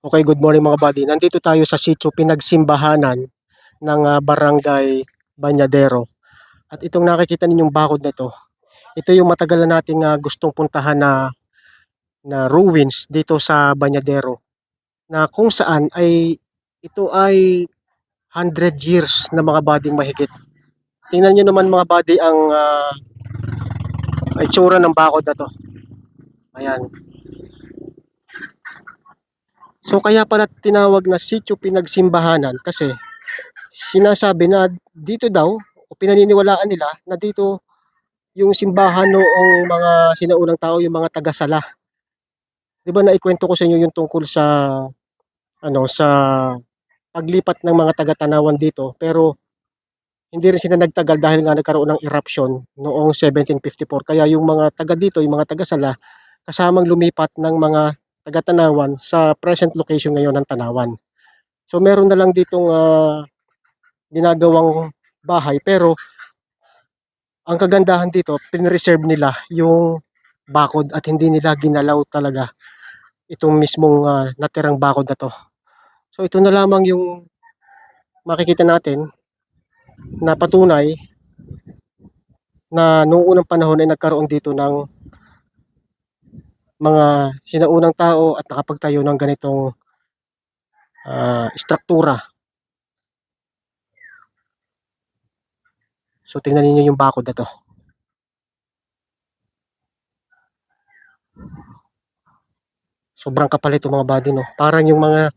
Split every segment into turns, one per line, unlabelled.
Okay, good morning mga buddy. Nandito tayo sa sitio pinagsimbahanan ng ah, barangay Banyadero. At itong nakikita ninyong bakod na ito, yung matagal na nating ah, gustong puntahan na na ruins dito sa Banyadero na kung saan ay ito ay 100 years na mga buddy mahigit. Tingnan nyo naman mga buddy ang ah, itsura ng bakod na to. Ayan. So kaya pala tinawag na sitio pinagsimbahanan kasi sinasabi na dito daw o pinaniniwalaan nila na dito yung simbahan noong mga sinaunang tao, yung mga taga-sala. 'Di ba naikwento ko sa inyo yung tungkol sa ano sa paglipat ng mga taga-Tanawan dito pero hindi rin sila nagtagal dahil nga nagkaroon ng eruption noong 1754 kaya yung mga taga dito, yung mga taga-sala kasamang lumipat ng mga taga-Tanawan sa present location ngayon ng Tanawan. So meron na lang ditong ginagawang bahay pero ang kagandahan dito, pinreserve nila yung bakod at hindi nila ginalaw talaga itong mismong ah, natirang bakod na to. So ito na lamang yung makikita natin na patunay na noong unang panahon ay nagkaroon dito ng mga sinaunang tao at nakapagtayo ng ganitong ah, struktura. So tingnan niyo yung bakod na to. Sobrang kapal ito mga buddy no. Parang yung mga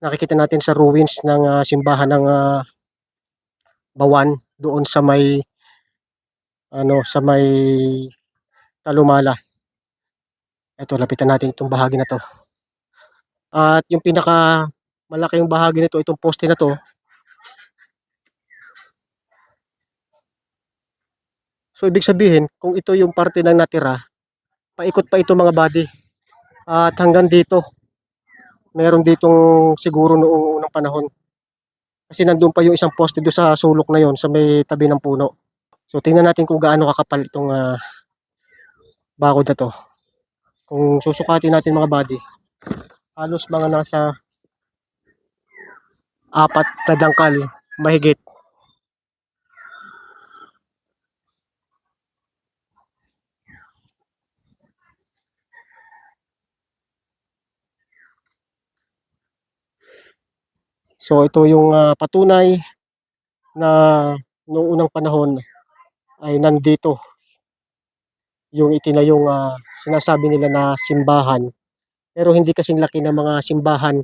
nakikita natin sa ruins ng ah, simbahan ng ah, Bawan doon sa may ano sa may Talumala. Ito lapitan natin itong bahagi na to. At yung pinaka malaking bahagi nito itong poste na to. So ibig sabihin kung ito yung parte ng natira, paikot pa ito mga buddy. At hanggang dito meron ditong siguro noong unang panahon. Kasi nandun pa yung isang poste doon sa sulok na yon sa may tabi ng puno. So tingnan natin kung gaano kakapal itong ah, bakod na to. Kung susukatin natin mga body, halos mga nasa apat na dangkal mahigit. So ito yung ah, patunay na noong unang panahon ay nandito yung itinayong ah, sinasabi nila na simbahan. Pero hindi kasing laki ng mga simbahan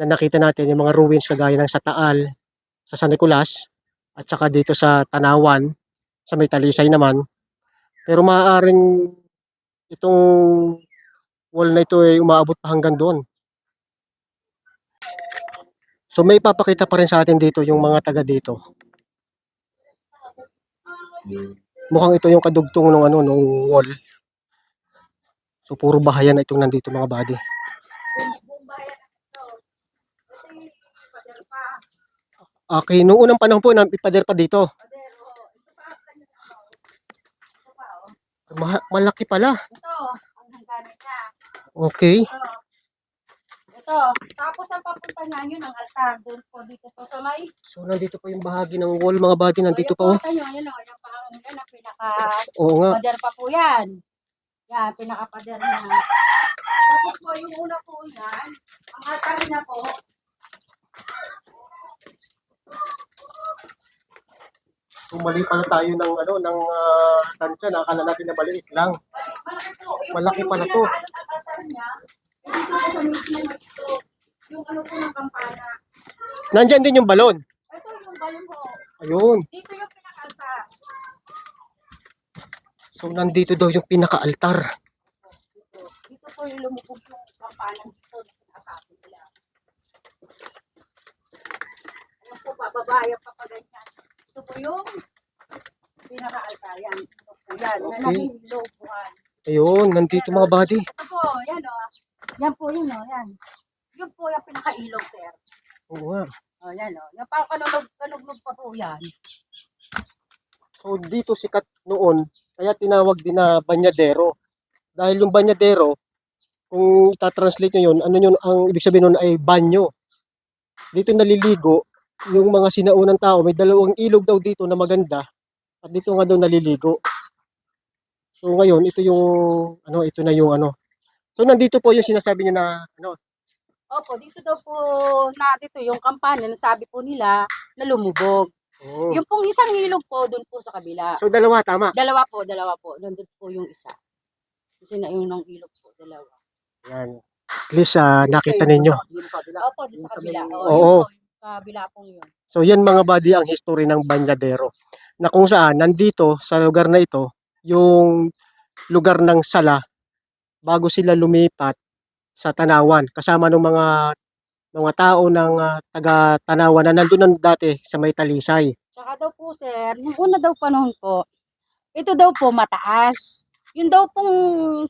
na nakita natin, yung mga ruins kagaya ng sa Taal, sa San Nicolas, at saka dito sa Tanawan, sa may Talisay naman. Pero maaaring itong wall na ito ay umaabot pa hanggang doon. So may papakita pa rin sa atin dito yung mga taga dito. Mukhang ito yung kadugtong ng ano nung wall. So puro bahayan na itong nandito mga buddy. Okay, nung unang panahon po, napipader pa dito. Ma- malaki pala.
Ito, ang hangganan niya.
Okay.
Ito, tapos ang papunta niya yun ang altar. Doon po dito po may...
So nandito pa yung bahagi ng wall mga buddy. Nandito pa oh.
Ito nyo, yun o, pang, yan ang pinaka...
Oo nga.
Pader pa po yan. Yan, pinaka-pader niya. Tapos po, yung una po yan, ang altar niya po,
So mali pala tayo ng ano ng uh, tansya. Nakakala natin na maliit lang.
malaki po. Yung,
Malaki
yung
pala to.
pinaka- ang altar niya, eh, dito po sa mismo na ito, yung ano po ng kampana.
Nandyan din yung balon.
Ito yung balon po.
Ayun.
Dito yung pinaka-altar.
So nandito daw yung pinaka-altar.
Dito po yung lumubog yung kampana dito na sinasabi nila. Ayan po, bababaya pa pa ganyan. Ito po yung pinaka-altar. Yan. Ito po yan. Na
Okay.
naging lobuhan.
Ayun, nandito mga buddy.
Ito po, yan o. Yan po yun o. Yan. Yun po yung pinaka-ilog, sir.
Oo nga.
O, yan o. Yung parang kanunog, kanunog pa po yan.
So dito sikat noon, kaya tinawag din na Banyadero. Dahil yung Banyadero, kung itatranslate nyo yun, ano yun, ang ibig sabihin nun ay banyo. Dito naliligo yung mga sinaunang tao. May dalawang ilog daw dito na maganda at dito nga daw naliligo. So ngayon, ito yung, ano, ito na yung ano. So nandito po yung sinasabi niya na, ano,
Opo, dito daw po na dito yung kampanya na sabi po nila na lumubog.
Oh.
Yung pong isang ilog po doon po sa kabila.
So dalawa, tama.
Dalawa po, dalawa po. Nandun po yung isa. Kasi na yung ng ilog po, dalawa.
Yan. At least ah, nakita ninyo.
Opo, doon sa kabila. Oo.
Oo.
Yun po, yung kabila pong yun.
So yan mga buddy ang history ng Banyadero. Na kung saan nandito sa lugar na ito, yung lugar ng Sala bago sila lumipat sa Tanawan kasama ng mga mga tao ng ah, taga Tanawan na nandun na dati sa May Talisay.
Tsaka daw po, sir, nung una daw panahon po, ito daw po mataas. Yun daw pong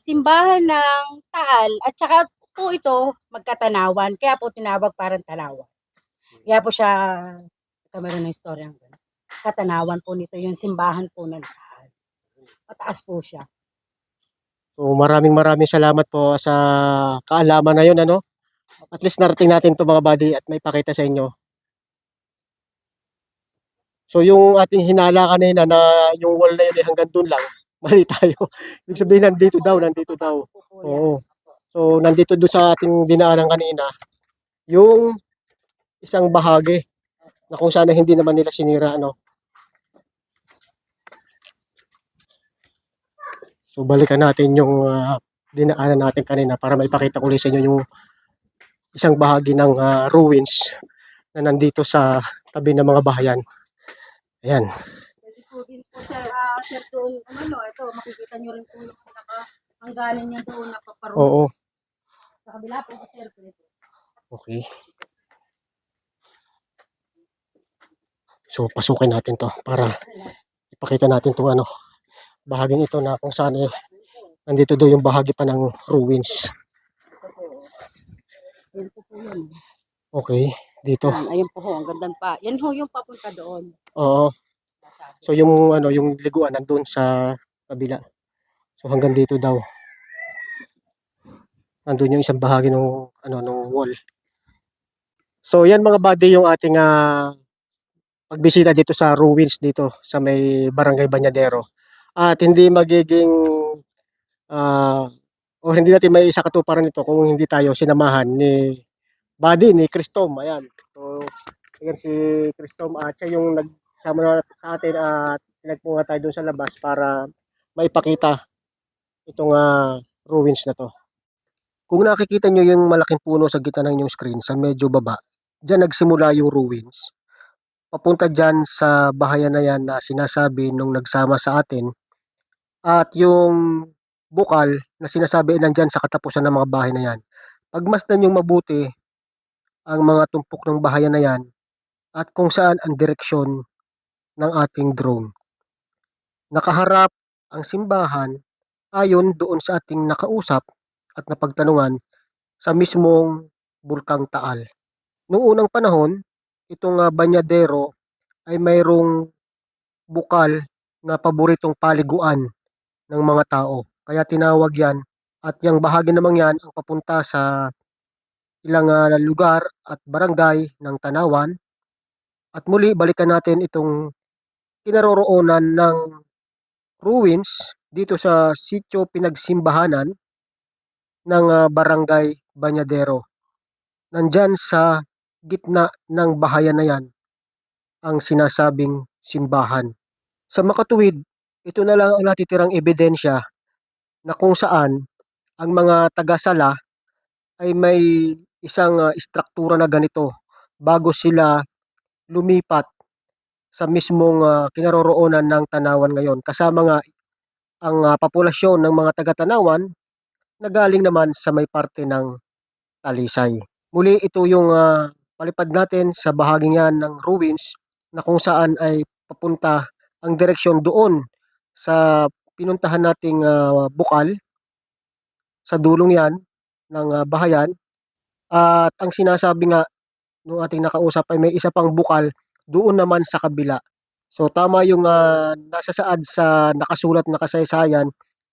simbahan ng Taal at tsaka po ito magkatanawan. Kaya po tinawag parang tanawan. Kaya po siya, kamera ng istorya. Katanawan po nito yung simbahan po ng Taal. Mataas po siya.
So maraming maraming salamat po sa kaalaman na yun ano. At least narating natin to mga buddy at may pakita sa inyo. So yung ating hinala kanina na yung wall na yun ay hanggang doon lang. Mali tayo. Ibig sabihin nandito daw, nandito daw. Oo. So nandito doon sa ating dinaanan kanina yung isang bahagi na kung sana hindi naman nila sinira ano. So balikan natin yung ah, dinaanan natin kanina para maipakita ko ulit sa inyo yung isang bahagi ng ah, ruins na nandito sa tabi ng mga bahayan. Ayan.
Pwede po din po sir, ah, sir doon, ano, ito, makikita nyo rin po yung pinaka, ang galing niya doon na paparong.
Oo.
Sa kabila po, sir, pwede.
Okay. So pasukin natin to para ipakita natin tong ano bahaging ito na kung saan eh, nandito daw yung bahagi pa ng ruins. Okay, dito.
Yan, ayun po ho, ang ganda pa. Yan ho yung papunta doon.
Oo. So yung ano yung liguan nandun sa kabila. So hanggang dito daw. Nandun yung isang bahagi ng ano ng wall. So yan mga buddy yung ating ah, pagbisita dito sa ruins dito sa may Barangay Banyadero. At hindi magiging ah o hindi natin may isa katuparan ito kung hindi tayo sinamahan ni Buddy ni Cristom. Ayan. So ayan si Cristom at siya yung nagsama na sa atin at pinagpunga tayo doon sa labas para maipakita itong ah, ruins na to. Kung nakikita nyo yung malaking puno sa gitna ng inyong screen sa medyo baba, dyan nagsimula yung ruins. Papunta dyan sa bahayan na yan na sinasabi nung nagsama sa atin. At yung bukal na sinasabi nandyan sa katapusan ng mga bahay na yan. Pagmasdan yung mabuti ang mga tumpok ng bahayan na yan at kung saan ang direksyon ng ating drone. Nakaharap ang simbahan ayon doon sa ating nakausap at napagtanungan sa mismong Bulkang Taal. Noong unang panahon, itong ah, Banyadero ay mayroong bukal na paboritong paliguan ng mga tao. Kaya tinawag yan at yung bahagi namang yan ang papunta sa ilang ah, lugar at barangay ng Tanawan. At muli balikan natin itong kinaroroonan ng ruins dito sa sitio pinagsimbahanan ng ah, barangay Banyadero. Nandyan sa gitna ng bahayan na yan ang sinasabing simbahan. Sa makatuwid, ito na lang ang natitirang ebidensya na kung saan ang mga tagasala ay may isang ah, istruktura na ganito bago sila lumipat sa mismong ah, kinaroroonan ng Tanawan ngayon. Kasama nga ang ah, populasyon ng mga taga-Tanawan na galing naman sa may parte ng Talisay. Muli ito yung ah, palipad natin sa bahaging yan ng ruins na kung saan ay papunta ang direksyon doon sa pinuntahan nating ah, bukal sa dulong yan ng ah, bahayan at ang sinasabi nga ng ating nakausap ay may isa pang bukal doon naman sa kabila. So tama yung ah, nasa saad sa nakasulat na kasaysayan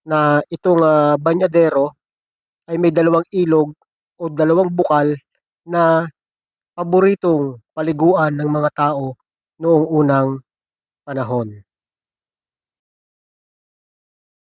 na itong ah, Banyadero ay may dalawang ilog o dalawang bukal na paboritong paliguan ng mga tao noong unang panahon.